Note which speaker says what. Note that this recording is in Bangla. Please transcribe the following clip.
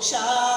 Speaker 1: শাহে